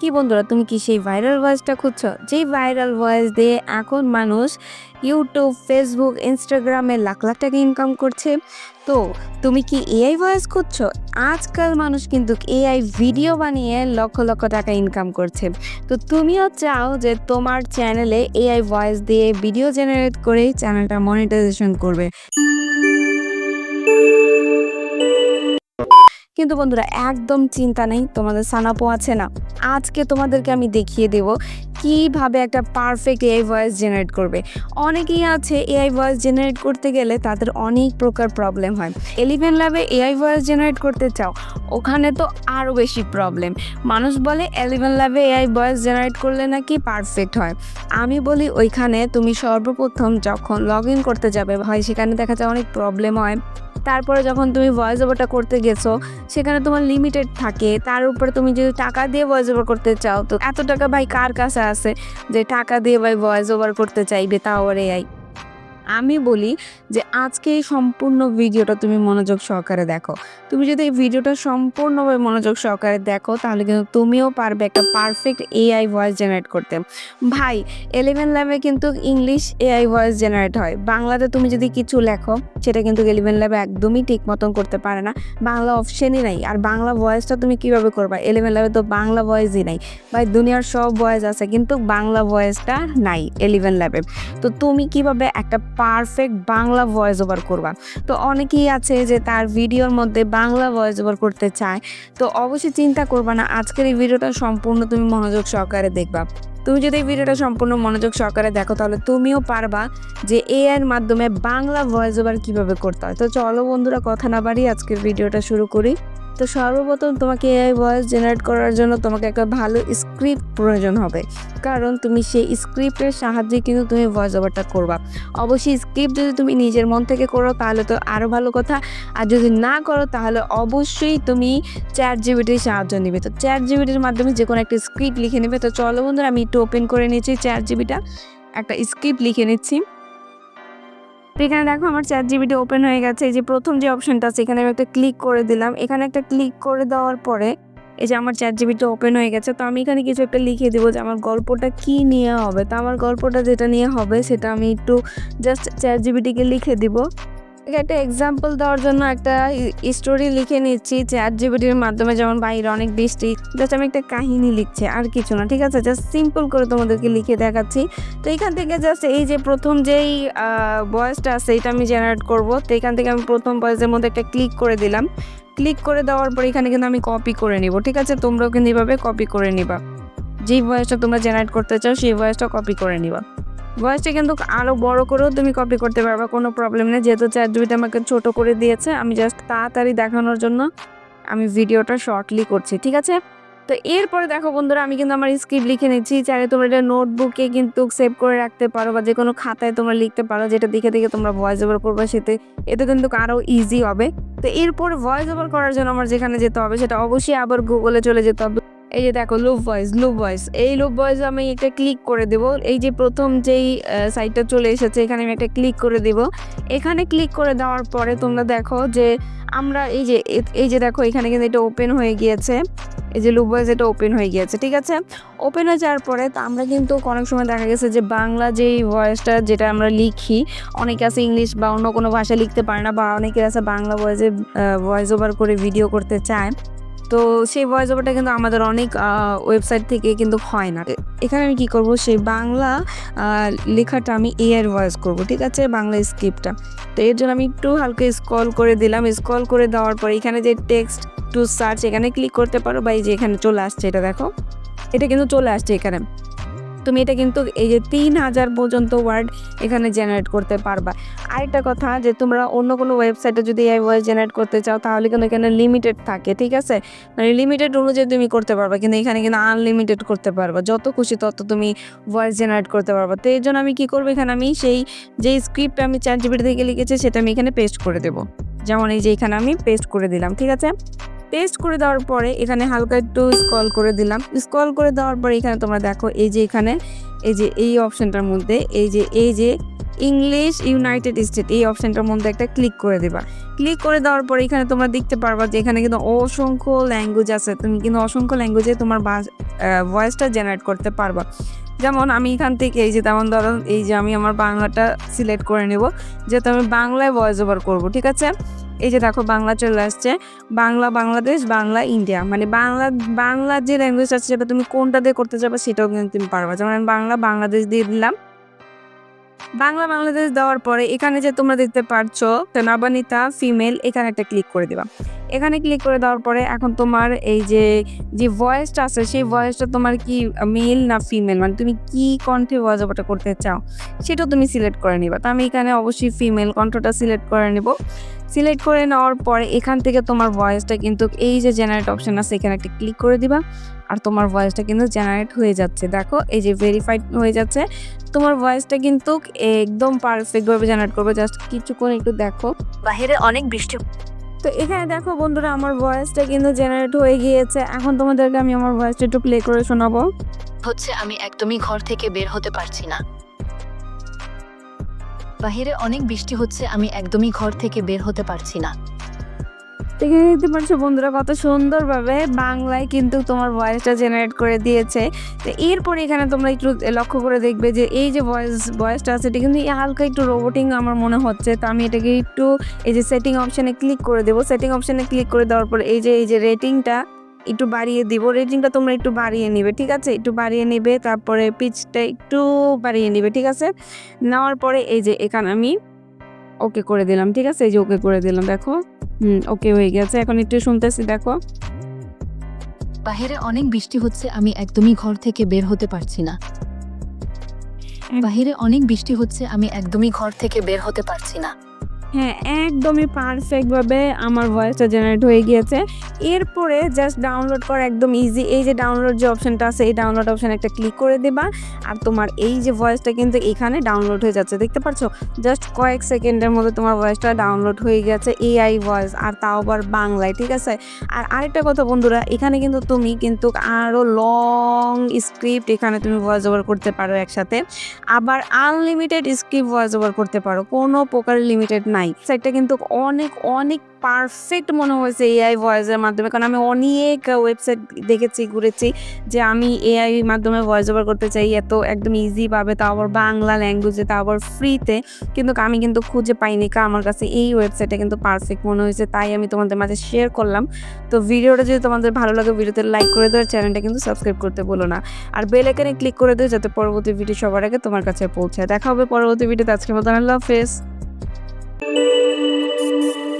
কি বন্ধুরা, তুমি কি সেই ভাইরাল ভয়েসটা খুঁজছো? যেই ভাইরাল ভয়েস দিয়ে এখন মানুষ ইউটিউব ফেসবুক ইনস্টাগ্রামে লাখ লাখ টাকা ইনকাম করছে। তো, তুমি কি এআই ভয়েস খুঁজছো? আজকাল মানুষ কিন্তু এআই ভিডিও বানিয়ে লক্ষ লক্ষ টাকা ইনকাম করছে। তো তুমিও চাও যে তোমার চ্যানেলে এআই ভয়েস দিয়ে ভিডিও জেনারেট করে চ্যানেলটা মনিটাইজেশন করবে। কিন্তু বন্ধুরা, একদম চিন্তা নেই, তোমাদের সানাপো আছে না। আজকে তোমাদেরকে আমি দেখিয়ে দেব কীভাবে একটা পারফেক্ট এআই ভয়েস জেনারেট করবে। অনেকেই আছে এআই ভয়েস জেনারেট করতে গেলে তাদের অনেক প্রকার প্রবলেম হয়। এলিভেন ল্যাবে এআই ভয়েস জেনারেট করতে চাও, ওখানে তো আরও বেশি প্রবলেম মানুষ বলে এলিভেন ল্যাবে এআই ভয়েস জেনারেট করলে নাকি পারফেক্ট হয়। আমি বলি ওইখানে তুমি সর্বপ্রথম যখন লগ ইন করতে যাবে হয় সেখানে দেখা যায় অনেক প্রবলেম হয়। তারপরে যখন তুমি ভয়েস ওভারটা করতে গেছো, সেখানে তোমার লিমিটেড থাকে। তার উপরে তুমি যদি টাকা দিয়ে ভয়েস ওভার করতে চাও, তো এত টাকা ভাই কার কাছে আছে যে টাকা দিয়ে ভাই ভয়েস ওভার করতে চাইবে? তাও আর এআই আমি বলি যে আজকে এই সম্পূর্ণ ভিডিওটা তুমি মনোযোগ সহকারে দেখো। তুমি যদি এই ভিডিওটা সম্পূর্ণভাবে মনোযোগ সহকারে দেখো, তাহলে কিন্তু তুমিও পারবে একটা পারফেক্ট এআই ভয়েস জেনারেট করতে। ভাই এলেভেন ল্যাবে কিন্তু ইংলিশ এআই ভয়েস জেনারেট হয়। বাংলাতে তুমি যদি কিছু লেখো, সেটা কিন্তু এলেভেন ল্যাবে একদমই ঠিক মতন করতে পারে না। বাংলা অপশনই নাই। আর বাংলা ভয়েসটা তুমি কীভাবে করবা? এলেভেন ল্যাবে তো বাংলা ভয়েসই নাই। ভাই, দুনিয়ার সব ভয়েস আছে, কিন্তু বাংলা ভয়েসটা নাই এলিভেন ল্যাবে তো তুমি কীভাবে একটা পারফেক্ট বাংলা ভয়েস ওভার করবা। তো অনেকেই আছে যে তার ভিডিওর মধ্যে বাংলা ভয়েস ওভার করতে চায়। তো অবশ্যই চিন্তা করবা না, আজকের এই ভিডিওটা সম্পূর্ণ তুমি মনোযোগ সহকারে দেখবা। তুমি যদি এই ভিডিওটা সম্পূর্ণ মনোযোগ সহকারে দেখো, তাহলে তুমিও পারবা যে এ এর মাধ্যমে বাংলা ভয়েস ওভার কীভাবে করতে হয়। তো চলো বন্ধুরা, কথা না বাড়ি আজকের ভিডিওটা শুরু করি। তো সর্বপ্রথম তোমাকে এআই ভয়েস জেনারেট করার জন্য তোমাকে একটা ভালো স্ক্রিপ্ট প্রয়োজন হবে। কারণ তুমি সেই স্ক্রিপ্টের সাহায্যে কিন্তু তুমি ভয়েস ওভারটা করবা। অবশ্যই স্ক্রিপ্ট যদি তুমি নিজের মন থেকে করো, তাহলে তো আরও ভালো কথা। আর যদি না করো, তাহলে অবশ্যই তুমি চ্যাট জিবিটির সাহায্য নেবে। তো চ্যাট জিবিটির মাধ্যমে যে কোনো একটা স্ক্রিপ্ট লিখে নেবে। তো চলো বন্ধুরা, আমি একটু ওপেন করে নিচ্ছি চ্যাট জিবিটা একটা স্ক্রিপ্ট লিখে নিচ্ছি। তো এখানে দেখো আমার চ্যাট জিবিটি ওপেন হয়ে গেছে। এই যে প্রথম যে অপশনটা আছে, এখানে আমি একটা ক্লিক করে দিলাম। এখানে একটা ক্লিক করে দেওয়ার পরে এই যে আমার চ্যাট জিবিটা ওপেন হয়ে গেছে। তো আমি এখানে কিছু একটা লিখে দেবো যে আমার গল্পটা কি নিয়ে হবে। তো আমার গল্পটা যেটা নিয়ে হবে, সেটা আমি একটু জাস্ট চ্যাট জিবিটিকে লিখে দিব। একটা এক্সাম্পল দেওয়ার জন্য একটা স্টোরি লিখে নিচ্ছি চ্যাট জিবিটির মাধ্যমে যেমন বাইরে অনেক বৃষ্টি জাস্ট আমি একটা কাহিনী লিখছি, আর কিছু না, ঠিক আছে? জাস্ট সিম্পল করে তোমাদেরকে লিখে দেখাচ্ছি। তো এখান থেকে জাস্ট এই যে প্রথম যেই ভয়েসটা আছে, এটা আমি জেনারেট করব। তো এখান থেকে আমি প্রথম ভয়েসের মধ্যে একটা ক্লিক করে দিলাম। ক্লিক করে দেওয়ার পর এখানে কিন্তু আমি কপি করে নিব, ঠিক আছে? তোমরাও কিন্তু এভাবে কপি করে নিবা। যেই ভয়েসটা তোমরা জেনারেট করতে চাও, সেই ভয়েসটা কপি করে নিবা। ভয়েসটা কিন্তু আরও বড় করেও তুমি কপি করতে পারবা, কোনো প্রবলেম নেই। যেহেতু চ্যাট জিবিটা আমাকে ছোট করে দিয়েছে, আমি জাস্ট তাড়াতাড়ি দেখানোর জন্য আমি ভিডিওটা শর্টলি করছি, ঠিক আছে? তো এরপরে দেখো বন্ধুরা, আমি কিন্তু আমার স্ক্রিপ্ট লিখে নিচ্ছি। চাইলে তোমরা এটা নোটবুকে কিন্তু সেভ করে রাখতে পারো বা যে কোনো খাতায় তোমরা লিখতে পারো, যেটা দেখে দেখে তোমরা ভয়েস ওভার করবে, সেতে, এতে কিন্তু আরও ইজি হবে। তো এরপর ভয়েস ওভার করার জন্য আমার যেখানে যেতে হবে, সেটা অবশ্যই আবার গুগলে চলে যেতে হবে। এই যে দেখো লুপ ভয়েস লুপ ভয়েস এই লুপ ভয়েস আমি একটা ক্লিক করে দেব। এই যে প্রথম যেই সাইটটা চলে এসেছে, এখানে আমি একটা ক্লিক করে দেব। এখানে ক্লিক করে দেওয়ার পরে তোমরা দেখো যে আমরা এই যে এই যে দেখো, এখানে কিন্তু এটা ওপেন হয়ে গিয়েছে। এই যে লুপ ভয়েস এটা ওপেন হয়ে গিয়েছে, ঠিক আছে? ওপেন হয়ে যাওয়ার পরে তো আমরা কিন্তু অনেক সময় দেখা গেছে যে বাংলা যেই ভয়েসটা যেটা আমরা লিখি, অনেকে আছে ইংলিশ বা অন্য কোনো ভাষা লিখতে পারে না বা অনেকে আছে বাংলা ভয়েসে ভয়েস ওভার করে ভিডিও করতে চায়। তো সেই ভয়েস ওভারটা কিন্তু আমাদের অনেক ওয়েবসাইট থেকে কিন্তু হয় না। এখানে আমি কী করব? সেই বাংলা লেখাটা আমি এআর ভয়েস করব, ঠিক আছে? বাংলা স্ক্রিপ্টটা তো এর জন্য আমি একটু হালকা স্ক্রল করে দিলাম। স্ক্রল করে দেওয়ার পর এখানে যে টেক্সট টু সার্চ এখানে ক্লিক করতে পারো বা এই যে এখানে চলে আসছে এটা দেখো। এটা কিন্তু চলে আসছে এখানে। তুমি এটা কিন্তু এই যে তিন হাজার পর্যন্ত ওয়ার্ড এখানে জেনারেট করতে পারবা। আরেকটা কথা যে তোমরা অন্য কোনো ওয়েবসাইটে যদি এই ভয়েস জেনারেট করতে চাও, তাহলে কিন্তু এখানে লিমিটেড থাকে, ঠিক আছে? মানে লিমিটেড অনুযায়ী তুমি করতে পারবা, কিন্তু এখানে কিন্তু আনলিমিটেড করতে পারবা। যত খুশি তত তুমি ভয়েস জেনারেট করতে পারবা। তো এই জন্য আমি কী করব এখানে? আমি সেই যে স্ক্রিপ্ট আমি চ্যাট জিবিটি থেকে লিখেছি, সেটা আমি এখানে পেস্ট করে দেবো। যেমন এই যে এখানে আমি পেস্ট করে দিলাম, ঠিক আছে? পেস্ট করে দেওয়ার পরে এখানে হালকা একটু স্ক্রল করে দিলাম। স্ক্রল করে দেওয়ার পরে এখানে তোমরা দেখো, এই যে এখানে, এই যে এই অপশনটার মধ্যে, এই যে এই যে ইংলিশ ইউনাইটেড স্টেট এই অপশনটার মধ্যে একটা ক্লিক করে দেবা। ক্লিক করে দেওয়ার পরে এখানে তোমরা দেখতে পারবা যে এখানে কিন্তু অসংখ্য ল্যাঙ্গুয়েজ আছে। তুমি কিন্তু অসংখ্য ল্যাঙ্গুয়েজে তোমার ভয়েসটা জেনারেট করতে পারবা। যেমন আমি এখান থেকে, এই যে তেমন ধরো, এই যে আমি আমার বাংলাটা সিলেক্ট করে নেব, যেহেতু আমি বাংলায় ভয়েস ওভার করব, ঠিক আছে? এই যে দেখো বাংলা চলে আসছে। বাংলা, বাংলাদেশ, বাংলা, ইন্ডিয়া। মানে বাংলা বাংলা যে ল্যাঙ্গুয়েজ আছে, সেটা তুমি কোনটা দিয়ে করতে যাবে সেটাও কিন্তু তুমি পারবা। যেমন আমি বাংলা, বাংলাদেশ দিয়ে দিলাম। বাংলা, বাংলাদেশ দেওয়ার পরে এখানে যে তোমরা দেখতে পারছ নবানিতা ফিমেল এখানে একটা ক্লিক করে দিবা। এখানে ক্লিক করে দেওয়ার পরে এখন তোমার এই যে যে ভয়েসটা আছে, সেই ভয়েসটা তোমার কি মেল না ফিমেল মানে তুমি কি কণ্ঠে ভয়েস ওভারটা করতে চাও, সেটাও তুমি সিলেক্ট করে নিবা। তো আমি এখানে অবশ্যই ফিমেল কণ্ঠটা সিলেক্ট করে নেব। সিলেক্ট করে নেওয়ার পরে এখান থেকে তোমার ভয়েসটা কিন্তু এই যে জেনারেট অপশন আছে, এখানে একটা ক্লিক করে দিবা। আর তোমার ভয়েসটা কিন্তু জেনারেট হয়ে যাচ্ছে। দেখো, এই যে ভেরিফাইড হয়ে যাচ্ছে। তোমার ভয়েসটা কিন্তু একদম পারফেক্টভাবে জেনারেট করবে। জাস্ট কিছুক্ষণ একটু দেখো। বাহিরে অনেক বৃষ্টি তো এখানে দেখো বন্ধুরা, আমার ভয়েসটা কিন্তু জেনারেট হয়ে গিয়েছে। এখন তোমাদেরকে আমি আমার ভয়েসটা একটু প্লে করে শোনাবো। হচ্ছে, আমি একদমই ঘর থেকে বের হতে পারছি না। বাহিরে অনেক বৃষ্টি হচ্ছে, আমি একদমই ঘর থেকে বের হতে পারছি না। দেখতে পাচ্ছ বন্ধুরা কত সুন্দরভাবে বাংলায় কিন্তু তোমার ভয়েসটা জেনারেট করে দিয়েছে। তো এরপরে এখানে তোমরা একটু লক্ষ্য করে দেখবে যে এই যে ভয়েস ভয়েসটা আছে, এটা কিন্তু হালকা একটু রোবোটিং আমার মনে হচ্ছে। তো আমি এটাকে একটু এই যে সেটিং অপশানে ক্লিক করে দেবো। সেটিং অপশানে ক্লিক করে দেওয়ার পর এই যে এই যে রেটিংটা একটু বাড়িয়ে দিব। রেটিংটা তোমরা একটু বাড়িয়ে নিবে, ঠিক আছে? একটু বাড়িয়ে নেবে, তারপরে পিচটা একটু বাড়িয়ে নিবে, ঠিক আছে? নেওয়ার পরে এই যে এখানে আমি ওকে করে দিলাম, ঠিক আছে? এই যে ওকে করে দিলাম, দেখো। হুম ওকে হয়ে গেছে। এখন একটু শুনতেছি দেখো। বাহিরে অনেক বৃষ্টি হচ্ছে আমি একদমই ঘর থেকে বের হতে পারছি না। বাহিরে অনেক বৃষ্টি হচ্ছে আমি একদমই ঘর থেকে বের হতে পারছি না। হ্যাঁ একদমই পারফেক্টভাবে আমার ভয়েসটা জেনারেট হয়ে গিয়েছে। এরপরে জাস্ট ডাউনলোড করা একদম ইজি এই যে ডাউনলোড যে অপশনটা আছে, এই ডাউনলোড অপশানে একটা ক্লিক করে দেবা। আর তোমার এই যে ভয়েসটা কিন্তু এখানে ডাউনলোড হয়ে যাচ্ছে। দেখতে পাচ্ছ? জাস্ট কয়েক সেকেন্ডের মধ্যে তোমার ভয়েসটা ডাউনলোড হয়ে গেছে এআই ভয়েস আর তাও আবার বাংলায়, ঠিক আছে? আর আরেকটা কথা বন্ধুরা, এখানে কিন্তু তুমি কিন্তু আরও লং স্ক্রিপ্ট এখানে তুমি ভয়েস ওভার করতে পারো একসাথে। আবার আনলিমিটেড স্ক্রিপ্ট ভয়েস ওভার করতে পারো। কোনো প্রকার লিমিটেড নাই। সাইটটা কিন্তু অনেক অনেক পারফেক্ট মনে হয়েছে এআই ভয়েসের মাধ্যমে। কারণ আমি অনেক ওয়েবসাইট দেখেছি, ঘুরেছি যে আমি এআই মাধ্যমে ভয়েস ওভার করতে চাই। এত একদম ইজিভাবে তাও আবার বাংলা ল্যাঙ্গুয়েজে তা আবার ফ্রিতে কিন্তু আমি কিন্তু খুঁজে পাইনি। কা, আমার কাছে এই ওয়েবসাইটটা কিন্তু পারফেক্ট মনে হয়েছে, তাই আমি তোমাদের মাঝে শেয়ার করলাম। তো ভিডিওটা যদি তোমাদের ভালো লাগে, ভিডিওতে লাইক করে দেওয়ার চ্যানেলটা কিন্তু সাবস্ক্রাইব করতে বলো না। আর বেল আইকনে ক্লিক করে দিও, যাতে পরবর্তী ভিডিও সবার আগে তোমার কাছে পৌঁছায়। দেখা হবে পরবর্তী ভিডিওতে আজকে মতন আল্লাহ হাফেজ। Thank you.